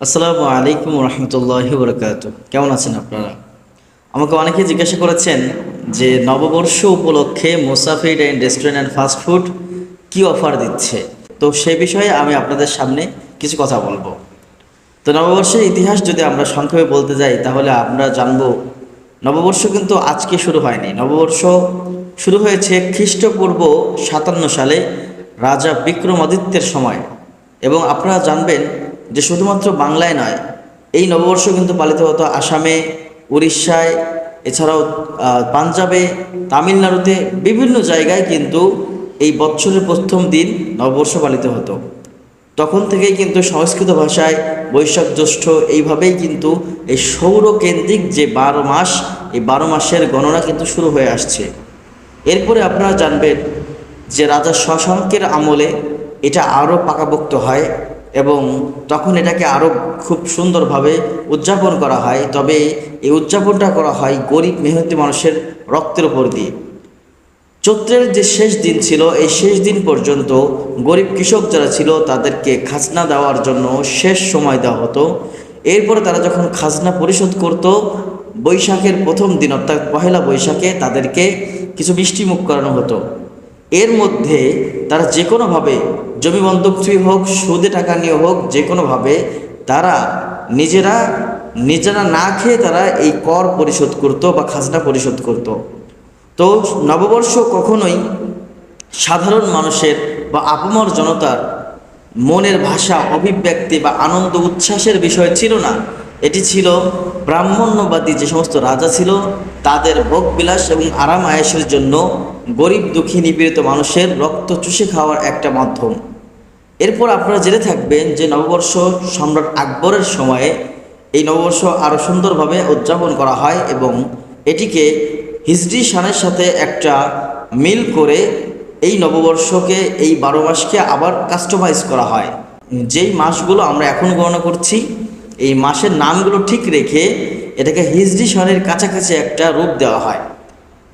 আসসালামু আলাইকুম রহমতুল্লাহ বরকাত কেমন আছেন আপনারা? আমাকে অনেকে জিজ্ঞাসা করেছেন যে নববর্ষ উপলক্ষে Musafir and restaurant and fast food key offer দিচ্ছে? তো সে বিষয়ে আমি আপনাদের সামনে কিছু কথা বলব। তো নববর্ষের ইতিহাস যদি আমরা সংক্ষেপে বলতে যাই, তাহলে আমরা জানব নববর্ষ কিন্তু আজকে শুরু হয়নি। নববর্ষ শুরু হয়েছে খ্রিস্টপূর্ব সাতান্ন সালে রাজা বিক্রমাদিত্যের সময়। এবং আপনারা জানবেন যে শুধুমাত্র বাংলায় নয়, এই নববর্ষ কিন্তু পালিত হতো আসামে, উড়িষ্যায়, এছাড়াও পাঞ্জাবে, তামিলনাড়ুতে বিভিন্ন জায়গায় কিন্তু এই বৎসরের প্রথম দিন নববর্ষ পালিত হতো। তখন থেকেই কিন্তু সংস্কৃত ভাষায় বৈশাখ জ্যৈষ্ঠ এইভাবেই কিন্তু এই সৌরকেন্দ্রিক যে বারো মাস, এই বারো মাসের গণনা কিন্তু শুরু হয়ে আসছে। এরপরে আপনারা জানবেন যে রাজা শশাঙ্কের আমলে এটা আরও পাকাপোক্ত হয়। এবং তখন এটাকে আরও খুব সুন্দরভাবে উদযাপন করা হয়। তবে এই উদযাপনটা করা হয় গরিব মেহনতি মানুষের রক্তের উপর দিয়ে। চৈত্রের যে শেষ দিন ছিল, এই শেষ দিন পর্যন্ত গরিব কৃষক যারা ছিল, তাদেরকে খাজনা দেওয়ার জন্য শেষ সময় দেওয়া হতো। এরপরে তারা যখন খাজনা পরিশোধ করত, বৈশাখের প্রথম দিন অর্থাৎ পহেলা বৈশাখে তাদেরকে কিছু মিষ্টি মুখ করানো হতো। এর মধ্যে তারা যে কোনোভাবে জমি বন্ধক থুই হোক, সুদে টাকা নিয়ে হোক যে কোনোভাবে তারা নিজেরা নিজেরা না খেয়ে তারা এই কর পরিশোধ করত বা খাজনা পরিশোধ করত। তো নববর্ষ কখনোই সাধারণ মানুষের বা আপমর জনতার মনের ভাষা, অভিব্যক্তি বা আনন্দ উচ্ছ্বাসের বিষয় ছিল না। এটি ছিল ব্রাহ্মণ্যবাদী যে সমস্ত রাজা ছিল, তাদের ভোগবিলাস এবং আরাম আয়েসের জন্য গরিব, দুঃখী, নিপীড়িত মানুষের রক্ত চুষে খাওয়ার একটা মাধ্যম। এরপর আপনারা জেনে থাকবেন যে নববর্ষ সম্রাট আকবরের সময়ে এই নববর্ষ আরও সুন্দরভাবে উদযাপন করা হয় এবং এটিকে হিজড়ি সানের সাথে একটা মিল করে এই নববর্ষকে, এই বারো মাসকে আবার কাস্টমাইজ করা হয়। যেই মাসগুলো আমরা এখন গণনা করছি, এই মাসের নামগুলো ঠিক রেখে এটাকে হিজড়ি সনের কাছাকাছি একটা রূপ দেওয়া হয়।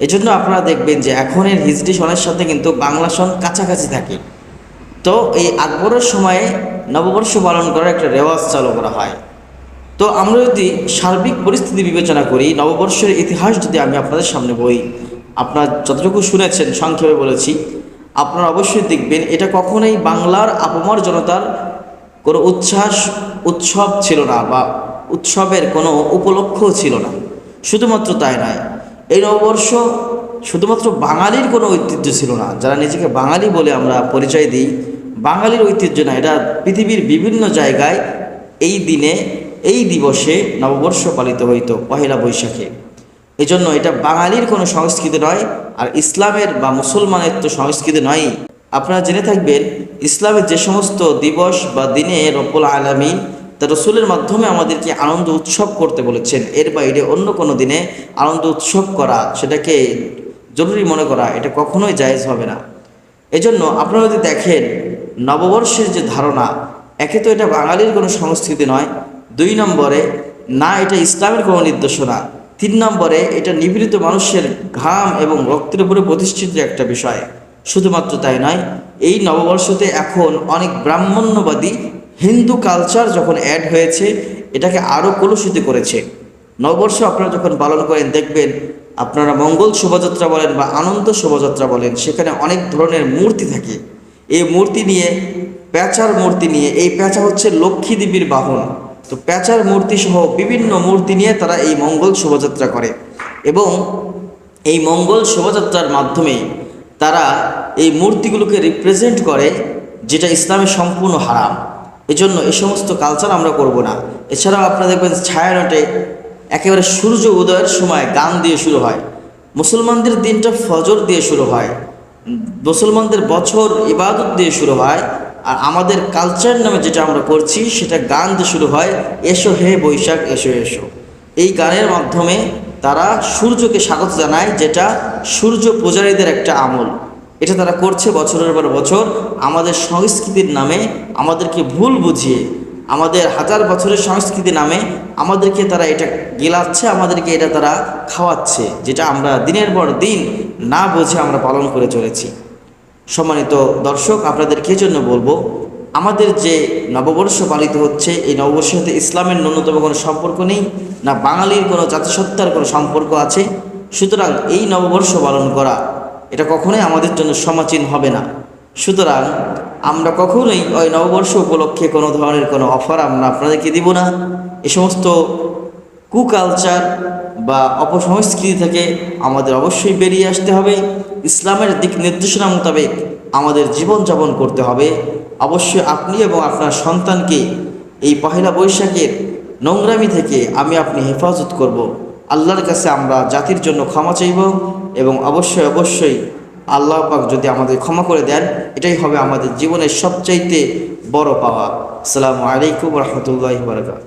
এজন্য আপনারা দেখবেন যে এখনের হিজড়ি সনের সাথে কিন্তু বাংলা সন কাছাকাছি থাকে। তো এই আকবরের সময়ে নববর্ষ পালন করার একটা রেওয়াজ চালু করা হয়। তো আমরা যদি সার্বিক পরিস্থিতি বিবেচনা করি, নববর্ষের ইতিহাস যদি আমি আপনাদের সামনে বই আপনার যতটুকু শুনেছেন, সংক্ষেপে বলেছি, আপনারা অবশ্যই দেখবেন এটা কখনোই বাংলার আপমর জনতার কোনো উচ্ছ্বাস, উৎসব ছিল না বা উৎসবের কোনো উপলক্ষও ছিল না। শুধুমাত্র তাই নয় এই নববর্ষ শুধুমাত্র বাঙালির কোনো ঐতিহ্য ছিল না। যারা নিজেকে বাঙালি বলে আমরা পরিচয় দিই, বাঙালির ঐতিহ্য না। এটা পৃথিবীর বিভিন্ন জায়গায় এই দিনে, এই দিবসে নববর্ষ পালিত হইতো, পহেলা বৈশাখে। এজন্য এটা বাঙালির কোনো সংস্কৃতি নয়, আর ইসলামের বা মুসলমানের তো সংস্কৃতি নয় আপনারা জেনে থাকবেন, ইসলামের যে সমস্ত দিবস বা দিনে রব্বুল আলমিন তা রসুলের মাধ্যমে আমাদেরকে আনন্দ উৎসব করতে বলেছেন। এর বাইরে অন্য কোনো দিনে আনন্দ উৎসব করা সেটাকে জরুরি মনে করা এটা কখনোই জায়েজ হবে না। এজন্য আপনারা যদি দেখেন, নববর্ষের যে ধারণা, একে তো এটা বাঙালির কোনো সংস্কৃতি নয়, দুই নম্বরে না এটা ইসলামের কোনো নির্দেশনা, তিন নম্বরে এটা নিপীড়িত মানুষের ঘাম এবং রক্তের উপরে প্রতিষ্ঠিত একটা বিষয়। শুধুমাত্র তাই নয়, এই নববর্ষতে এখন অনেক ব্রাহ্মণ্যবাদী হিন্দু কালচার যখন অ্যাড হয়েছে, এটাকে আরও কলুষিত করেছে। নববর্ষ আপনারা যখন পালন করেন, দেখবেন আপনারা মঙ্গল শোভাযাত্রা বলেন বা আনন্দ শোভাযাত্রা বলেন, সেখানে অনেক ধরনের মূর্তি থাকে। এই মূর্তি নিয়ে প্যাঁচার মূর্তি নিয়ে, এই প্যাঁচা হচ্ছে লক্ষ্মী দেবীর বাহন। তো প্যাঁচার মূর্তি সহ বিভিন্ন মূর্তি নিয়ে তারা এই মঙ্গল শোভাযাত্রা করে। এবং এই মঙ্গল শোভাযাত্রার মাধ্যমে তারা এই মূর্তিগুলোকে রিপ্রেজেন্ট করে, যেটা ইসলামের সম্পূর্ণ হারাম। এজন্য এই সমস্ত কালচার আমরা করব না। এছাড়াও আপনারা দেখবেন ছায়ানটে একেবারে সূর্য উদয়ের সময় গান দিয়ে শুরু হয়। মুসলমানদের দিনটা ফজর দিয়ে শুরু হয়। মুসলমানদের বছর ইবাদত দিয়ে শুরু হয়। আর আমাদের কালচার নামে যেটা আমরা করছি সেটা গান দিয়ে শুরু হয়, এসো হে বৈশাখ, এসো এসো। এই গানের মাধ্যমে তারা সূর্যকে স্বাগত জানায়, যেটা সূর্য পূজারীদের একটা আমল। এটা তারা করছে বছরের পর বছর, আমাদের সংস্কৃতির নামে আমাদেরকে ভুল বুঝিয়ে, আমাদের হাজার বছরের সংস্কৃতি নামে আমাদেরকে তারা এটা গেলাচ্ছে, আমাদেরকে এটা তারা খাওয়াচ্ছে, যেটা আমরা দিনের পর দিন না বুঝে আমরা পালন করে চলেছি। সম্মানিত দর্শক আপনাদেরকে জন্য বলব, আমাদের যে নববর্ষ পালিত হচ্ছে, এই নববর্ষের সাথে ইসলামের ন্যূনতম কোনো সম্পর্ক নেই, না বাঙালির কোনো জাতিসত্তার কোনো সম্পর্ক আছে, সুতরাং এই নববর্ষ পালন করা এটা কখনোই আমাদের জন্য সমাচীন হবে না। সুতরাং আমরা কখনোই ওই নববর্ষ উপলক্ষে কোনো ধরনের কোনো অফার আমরা আপনাদেরকে দিব না। এ সমস্ত কুকালচার বা অপসংস্কৃতি থেকে আমাদের অবশ্যই বেরিয়ে আসতে হবে। ইসলামের দিক নির্দেশনা মোতাবেক আমাদের জীবনযাপন করতে হবে। অবশ্যই আপনি এবং আপনার সন্তানকে এই পহেলা বৈশাখের নোংরামি থেকে আমি আপনি হেফাজত করব। আল্লাহর কাছে আমরা জাতির জন্য ক্ষমা চাইব এবং অবশ্যই অবশ্যই আল্লাহ পাক যদি আমাদের ক্ষমা করে দেন, এটাই হবে আমাদের জীবনের সবচাইতে বড় পাওয়া। আসসালামু আলাইকুম রহমতুল্লাহ বারকাত